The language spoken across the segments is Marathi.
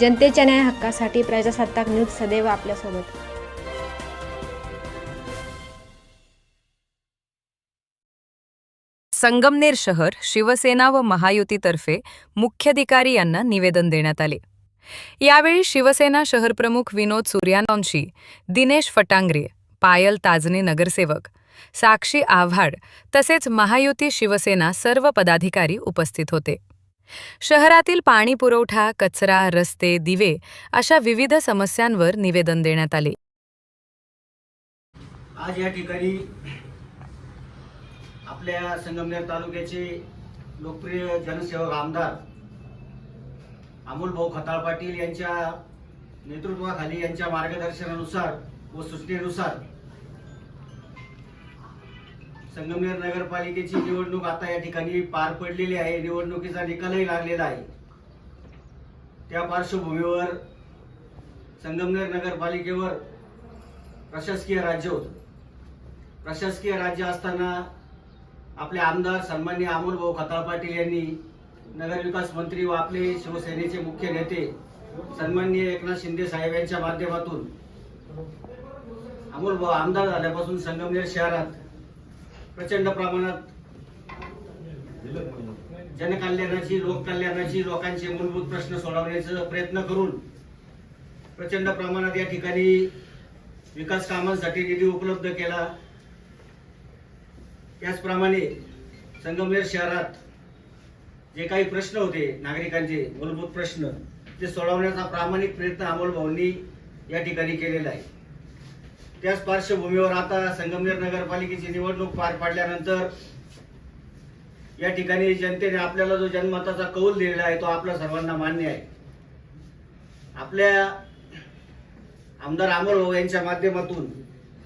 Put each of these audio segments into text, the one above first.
जनतेच्या न्याय हक्कासाठी प्रजासत्ताक न्यूज सदैव आपल्यासोबत. संगमनेर शहर शिवसेना व महायुतीतर्फे मुख्याधिकारी यांना निवेदन देण्यात आले. यावेळी शिवसेना शहरप्रमुख विनोद सूर्यानांशी दिनेश फटांगरे पायल ताजने नगरसेवक साक्षी आव्हाड तसेच महायुती शिवसेना सर्व पदाधिकारी उपस्थित होते. शहरातील पाणी पुरवठा कचरा रस्ते दिवे अशा विविध समस्यांवर निवेदन देण्यात आले. आज या ठिकाणी आपल्या संगमनेर तालुक्याचे लोकप्रिय जनसेवक आमदार अमोल भाऊ खताळ पाटील यांच्या नेतृत्वाखाली यांच्या मार्गदर्शनानुसार व सूचनेनुसार संगमनेर नगरपालिकेची निवडणूक आता या ठिकाणी पार पडलेली आहे. निवडणुकीचा निकालही लागलेला आहे. त्या पार्श्वभूमीवर संगमनेर नगरपालिकेवर प्रशासकीय राज्य होतं. प्रशासकीय राज्य असताना आपले आमदार सन्मान्य अमोल भाऊ खताळ पाटील यांनी नगरविकास मंत्री व आपले शिवसेनेचे मुख्य नेते सन्माननीय एकनाथ शिंदे साहेब यांच्या माध्यमातून अमोल भाऊ आमदार झाल्यापासून संगमनेर शहरात प्रचंड प्रमाणात जनकल्याणाची लोककल्याणाची लोकांचे मूलभूत प्रश्न सोडवण्याचा प्रयत्न करून प्रचंड प्रमाणात या ठिकाणी विकास कामांसाठी निधी उपलब्ध केला. त्याचप्रमाणे संगमनेर शहरात जे काही प्रश्न होते नागरिकांचे मूलभूत प्रश्न ते सोडवण्याचा प्रामाणिक प्रयत्न अमोल भाऊंनी या ठिकाणी केलेला आहे. त्याच पार्श्वभूमीवर आता संगमनेर नगरपालिकेची निवडणूक पार पाडल्यानंतर या ठिकाणी जनतेने आपल्याला जो जनमताचा कौल दिलेला आहे तो आपल्या सर्वांना मान्य आहे. आपल्या आमदार अमोल भाऊ यांच्या माध्यमातून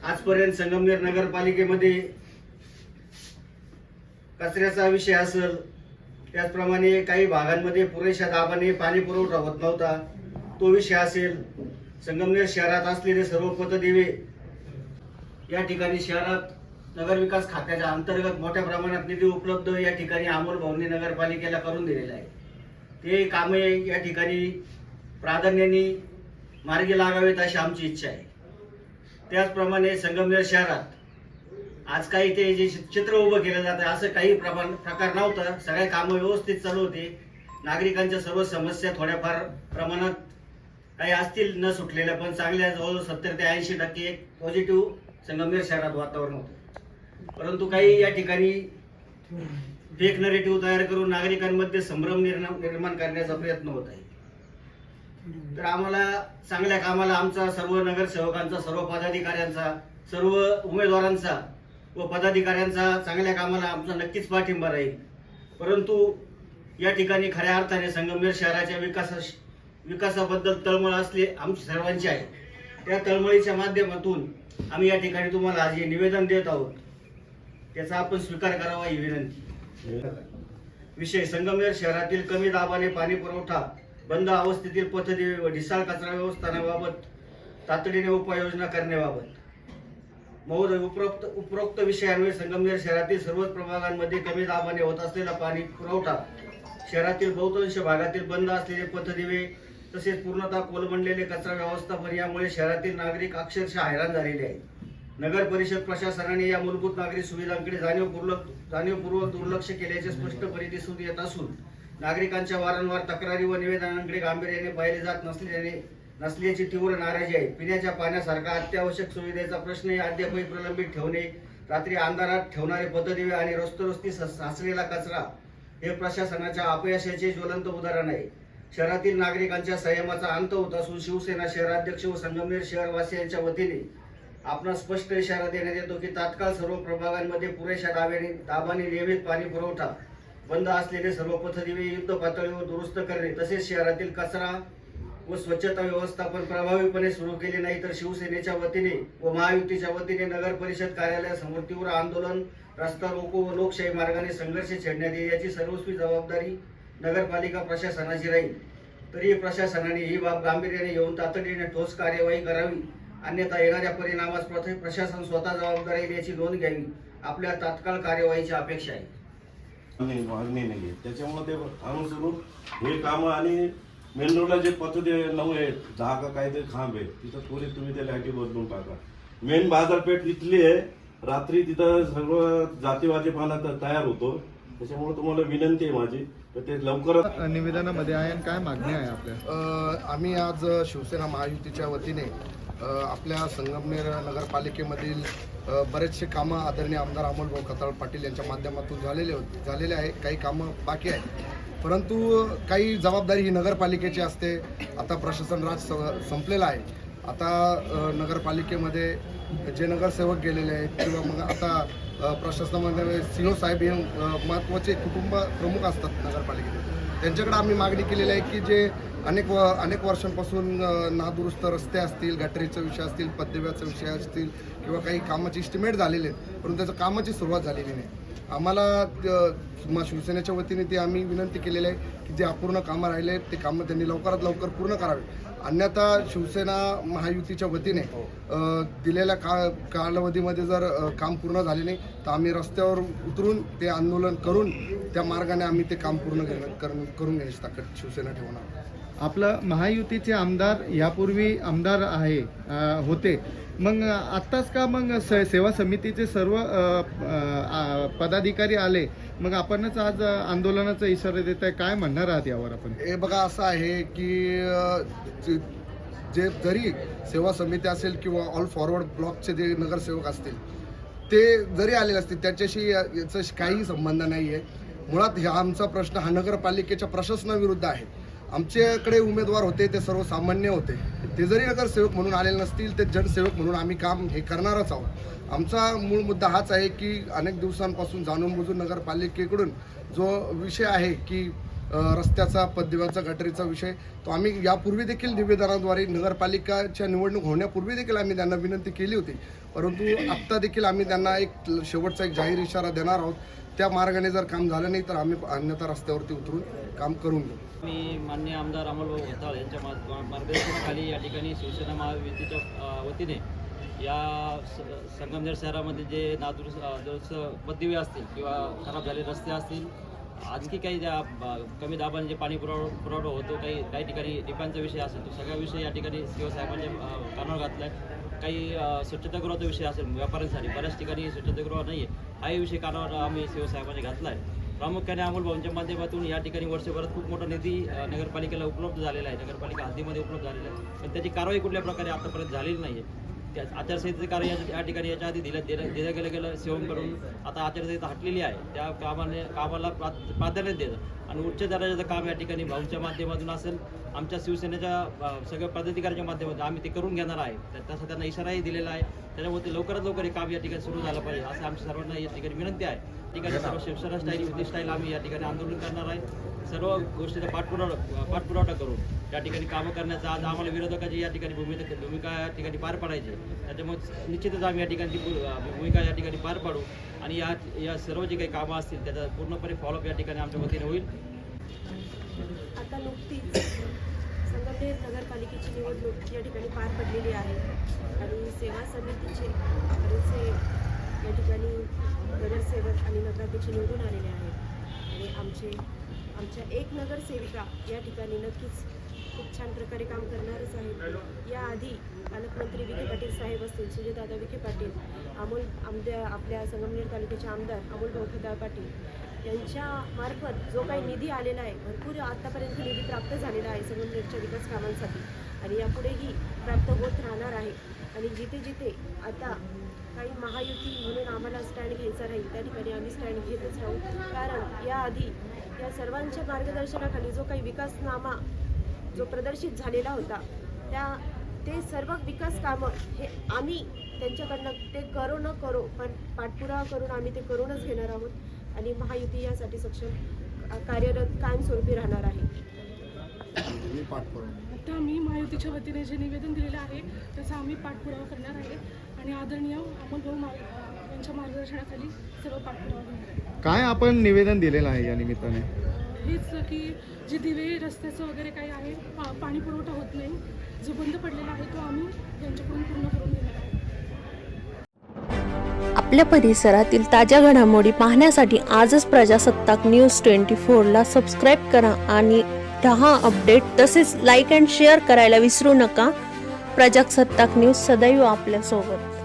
आजपर्यंत संगमनेर नगरपालिकेमध्ये कचऱ्याचा विषय असेल त्याचप्रमाणे काही भागांमध्ये पुरेशा दाबाने पाणी पुरवठा होत नव्हता तो विषय असेल संगमनेर शहरात असलेले सर्व पतदिवे या ठिकाणी शहरात नगरविकास खात्याच्या अंतर्गत मोठ्या प्रमाणात निधी उपलब्ध या ठिकाणी अमोल भाऊंनी नगरपालिकेला करून दिलेला आहे. ते कामे या ठिकाणी प्राधान्याने मार्गी लागावेत अशी आमची इच्छा आहे. त्याचप्रमाणे संगमनेर शहरात आज काही ते जे चित्र उभं केलं जातं असं काही प्रमाण प्रकार नव्हता. सगळे कामं व्यवस्थित चालू होते. नागरिकांच्या सर्व समस्या थोड्याफार प्रमाणात काही असतील न सुटलेल्या पण चांगल्या जवळ सत्तर ते ऐंशी टक्के एक पॉझिटिव्ह संगमनेर शहरात वातावरण होतं. परंतु काही या ठिकाणी फेक नरेटिव्ह तयार करून नागरिकांमध्ये संभ्रम निर्माण निर्माण करण्याचा प्रयत्न होत आहे. तर आम्हाला चांगल्या कामाला आमचा सर्व नगरसेवकांचा सर्व पदाधिकाऱ्यांचा सर्व उमेदवारांचा व पदाधिकाऱ्यांचा चांगल्या कामाला आमचा नक्कीच पाठिंबा राहील. परंतु या ठिकाणी खऱ्या अर्थाने संगमनेर शहराच्या विकासा विकासाबद्दल तळमळ असले आमची सर्वांची आहे. त्या तळमळीच्या माध्यमातून आम्ही या ठिकाणी तुम्हाला आज हे निवेदन देत आहोत. त्याचा आपण स्वीकार करावा ही विनंती. विषय संगमनेर शहरातील कमी दाबाने पाणी पुरवठा बंद अवस्थेतील पथदिवे व ढिसाळ कचरा व्यवस्थानाबाबत तातडीने उपाययोजना करण्याबाबत. मौर उपरोक्त उपरोक्त विषयांवर संगमनेर शहरातील सर्वच प्रभागांमध्ये कमी दाबाने होत असलेला पाणी पुरवठा शहरातील बहुतांश भागातील बंद असलेले पथदिवे तसेच पूर्णतः कोलमंडलेले कचरा व्यवस्थापन यामुळे शहरातील नागरिक अक्षरशः हैराण झालेले आहेत. नगर परिषद प्रशासनाने या मूलभूत नागरिक सुविधांकडे जाणीवपूर्वक जाणीवपूर्वक दुर्लक्ष केल्याचे स्पष्टपणे दिसून येत असून नागरिकांच्या वारंवार तक्रारी व निवेदनांकडे गांभीर्याने पाहिले जात नसल्याने नसल्याची तीव्र नाराजी आहे. पिण्याच्या पाण्यासारखा अत्यावश्यक सुविधेचा प्रश्नही अद्यापही प्रलंबित ठेवणे रात्री अंधारात ठेवणारे पथदिवे आणि रस्त्यारस्ती साचलेला कचरा हे प्रशासनाच्या अपयशाचे ज्वलंत उदाहरण आहे. शहरातील नागरिकांच्या संयमाचा अंत होत असून शिवसेना शहराध्यक्ष व संगमनेर शहरवासियांच्या वतीने आपण स्पष्ट इशारा देण्यात येतो की तात्काळ सर्व प्रभागांमध्ये पुरेशा दाब्याने दाबाने नियमित पाणी पुरवठा बंद असलेले सर्व पथदिवे युद्ध पातळीवर दुरुस्त करणे तसेच शहरातील कचरा व स्वच्छता व्यवस्थापन प्रभावीपणे सुरू केले नाही तर शिवसेनेच्या वतीने व महायुतीच्या वतीने नगर परिषद कार्यालयासमोर तीव्र आंदोलन रस्ता रोको व लोकशाही मार्गाने संघर्ष छेडण्यात येईल याची सर्वस्वी जबाबदारी नगरपालिका प्रशासनाची राहील. तरी प्रशासनाने ही बाब गांभीर्याने येऊन तातडीने ठोस कार्यवाही करावी. अन्यथा येणाऱ्या परिणामास प्रथम प्रशासन स्वतः जबाबदारी येईल याची नोंद घ्यावी. आपल्या तात्काळ कार्यवाहीची अपेक्षा आहे. नाही मागणी नाही त्याच्यामुळे ते अनुसरून हे कामं आणि मेन रोडला जे पथ ते नऊ आहेत दहा का काहीतरी खांब आहे तिथं थोडी तुम्ही त्या लाईटी बदलून टाका. मेन बाजारपेठ इथली आहे. रात्री तिथं सर्व जातीवादी पाहणं तयार होतो. त्याच्यामुळे तुम्हाला विनंती आहे माझी. तर ते लवकरच निवेदनामध्ये आहे आणि काय मागणी आहे आपल्या? आम्ही आज शिवसेना महायुतीच्या वतीने आपल्या संगमनेर नगरपालिकेमधील बरेचसे कामं आदरणीय आमदार अमोलभाऊ खताळ पाटील यांच्या माध्यमातून झालेले होते झालेले आहे. काही कामं बाकी आहेत. परंतु काही जबाबदारी ही नगरपालिकेची असते. आता प्रशासन राज स- संपलेला आहे. आता नगरपालिकेमध्ये जे नगरसेवक गेलेले आहेत किंवा मग आता प्रशासनामध्ये सिंह साहेब हे महत्त्वाचे कुटुंब प्रमुख असतात नगरपालिकेत त्यांच्याकडे आम्ही मागणी केलेली आहे की जे अनेक व अनेक वर्षांपासून नादुरुस्त रस्ते असतील गटरीचा विषय असतील पदव्याचा विषय असतील किंवा काही कामाचे इस्टिमेट झालेले आहेत परंतु त्याचं कामाची सुरुवात झालेली नाही. आम्हाला शिवसेनेच्या वतीने ते आम्ही विनंती केलेली आहे की जे अपूर्ण कामं राहिले आहेत, ते कामं त्यांनी लवकरात लवकर पूर्ण करावे. अन्यथा शिवसेना महायुतीच्या वतीने अ, दिलेल्या का कालावधीमध्ये जर काम पूर्ण झाले नाही तर आम्ही रस्त्यावर उतरून ते आंदोलन करून त्या मार्गाने आम्ही ते काम पूर्ण करून करून घेण्याची ताकद शिवसेना ठेवणार. आपलं महायुतीचे आमदार यापूर्वी आमदार आहे होते. मग आत्ताच का मग स- सेवा समितीचे सर्व पदाधिकारी आले? मग आपणच आज आंदोलनाचा इशारा देत आहे काय म्हणणार आहात यावर आपण? हे बघा असं आहे की जे- जे जरी सेवा समिती असेल किंवा ऑल फॉरवर्ड ब्लॉकचे जे नगरसेवक असतील ते जरी आलेले असतील त्याच्याशी याचा काही संबंध नाही आहे मुळात हा आमचा प्रश्न हा नगरपालिकेच्या प्रशासनाविरुद्ध आहे. आमच्याकडे उमेदवार होते ते सर्वसामान्य होते. ते जरी नगरसेवक म्हणून आलेले नसतील ते जनसेवक म्हणून आम्ही काम हे करणारच आहोत. आमचा मूळ मुद्दा हाच आहे की अनेक दिवसांपासून जाणून बुजून नगरपालिकेकडून जो विषय आहे की रस्त्याचा पदव्याचा गटरीचा विषय तो आम्ही यापूर्वी देखील निवेदनाद्वारे नगरपालिकाच्या निवडणूक होण्यापूर्वी देखील आम्ही त्यांना विनंती केली होती. परंतु आत्ता देखील आम्ही त्यांना एक शेवटचा एक जाहीर इशारा देणार आहोत. त्या मार्गाने जर काम झालं नाही तर आम्ही अन्यथा रस्त्यावरती उतरून काम करून घेऊ. मी मान्य आमदार अमोलभाऊ घोताळ यांच्या मार्गदर्शनाखाली या ठिकाणी शिवसेना महायुतीच्या वतीने या स- संगमनेर शहरामध्ये जे नादुरुस्त दुरुस्त पदवी असतील किंवा खराब झालेले रस्ते असतील आणखी काही ज्या ब- कमी दाबाने जे पाणी पुरवठा पुरवठा होतो काही काही ठिकाणी डिपांचा विषय असेल तो सगळा विषय या ठिकाणी शिवसाहेबांनी कानावर घातला आहे काही स्वच्छतागृहाचा विषय असेल व्यापाऱ्यांसाठी. बऱ्याच ठिकाणी स्वच्छतागृह नाही आहे हाही विषय कानावर आम्ही शिवसाहेबांनी घातला आहे प्रामुख्याने अमोल माध्यमातून या ठिकाणी वर्षभरात खूप मोठा निधी नगरपालिकेला उपलब्ध झालेला आहे. नगरपालिका हद्दीमध्ये उपलब्ध झालेला आहे. पण त्याची कारवाई कुठल्या प्रकारे आतापर्यंत झालेली नाही आहे आचारसंहितेचे कार्य या- ठिकाणी याच्या आधी दिलं दिलं दिलं गेलं गेलं सेवन करून आता आचारसंहिता हटलेली आहे. त्या कामाने कामाला प्रा प्राधान्य देतं आणि उच्च दर्जाचं काम या ठिकाणी भाऊच्या माध्यमातून असेल आमच्या शिवसेनेच्या सगळ्या पदाधिकाऱ्यांच्या माध्यमातून आम्ही ते करून घेणार आहे. तर तसा त्यांना इशाराही दिलेला आहे. त्याच्यामुळे ते लवकरात लवकर हे काम या ठिकाणी सुरू झालं पाहिजे असं आमच्या सर्वांना या ठिकाणी विनंती आहे. ठिकाणी सर्व शिवसेना स्टाईल युती स्टाईल आम्ही या ठिकाणी आंदोलन करणार आहे. सर्व गोष्टीचा पाठपुरावा पाठपुरावा करून या ठिकाणी कामं करण्याचा आज आम्हाला विरोधकाची या ठिकाणी भूमिका भूमिका या ठिकाणी पार पाडायची त्याच्यामुळे निश्चितच आम्ही या ठिकाणी भू- भूमिका या ठिकाणी पार पाडू आणि या या सर्व जे काही कामं असतील त्याचा पूर्णपणे फॉलोअप या ठिकाणी आमच्या वतीने होईल. आता नुकतीच संगमनेर नगरपालिकेची निवडणूक या ठिकाणी पार पडलेली आहे. आणि सेवा समितीचे बरेचसे या ठिकाणी नगरसेवक आणि नगराध्यक्ष निवडून आलेले आहेत. आणि आमचे आमच्या एक नगरसेविका या ठिकाणी नक्कीच खूप छान प्रकारे काम करणारच आहेत. याआधी पालकमंत्री विखे पाटील साहेब असतील सुजयदादा विखे पाटील अमोल आमद्या आपल्या संगमनेर तालुक्याचे आमदार अमोल भाऊ पाटील यांच्या मार्फत जो काही निधी आलेला आहे भरपूर आत्तापर्यंत निधी प्राप्त झालेला आहे संगमनेरच्या विकास कामांसाठी आणि यापुढेही प्राप्त होत राहणार आहे. आणि जिथे जिथे आता काही महायुती म्हणून आम्हाला स्टँड घ्यायचा राहील त्या ठिकाणी आम्ही स्टँड घेतच राहू. कारण याआधी या सर्वांच्या मार्गदर्शनाखाली जो काही विकासनामा जो प्रदर्शित झालेला होता त्या ते सर्व विकास कामं हे आम्ही त्यांच्याकडनं ते करो न करो पण पाठपुरावा करून आम्ही ते करूनच घेणार आहोत आणि महायुती यासाठी सक्षम कार्यरत कायमस्वरूपी राहणार आहे. मी पाठपुरावा. आता आम्ही महायुतीच्या वतीने जे निवेदन दिलेलं आहे त्याचा आम्ही पाठपुरावा करणार आहे. आणि आदरणीय अमोलभाऊ मा यांच्या मार्गदर्शनाखाली सर्व पाठपुरावा करणार आहे. काय आपण निवेदन दिलेलं आहे या निमित्ताने? हेच की जे दिवे रस्त्याचं वगैरे काही आहे पा पाणी पुरवठा होत नाही जो बंद पडलेला आहे तो आम्ही यांच्याकडून पूर्ण करून आहे आपल्या परिसरातील ताज्या घडामोडी पाहण्यासाठी आजच प्रजासत्ताक न्यूज ट्वेंटी फोरला सबस्क्राईब करा आणि रहा अपडेट तसेच लाईक अँड शेअर करायला विसरू नका. प्रजासत्ताक न्यूज सदैव आपल्यासोबत.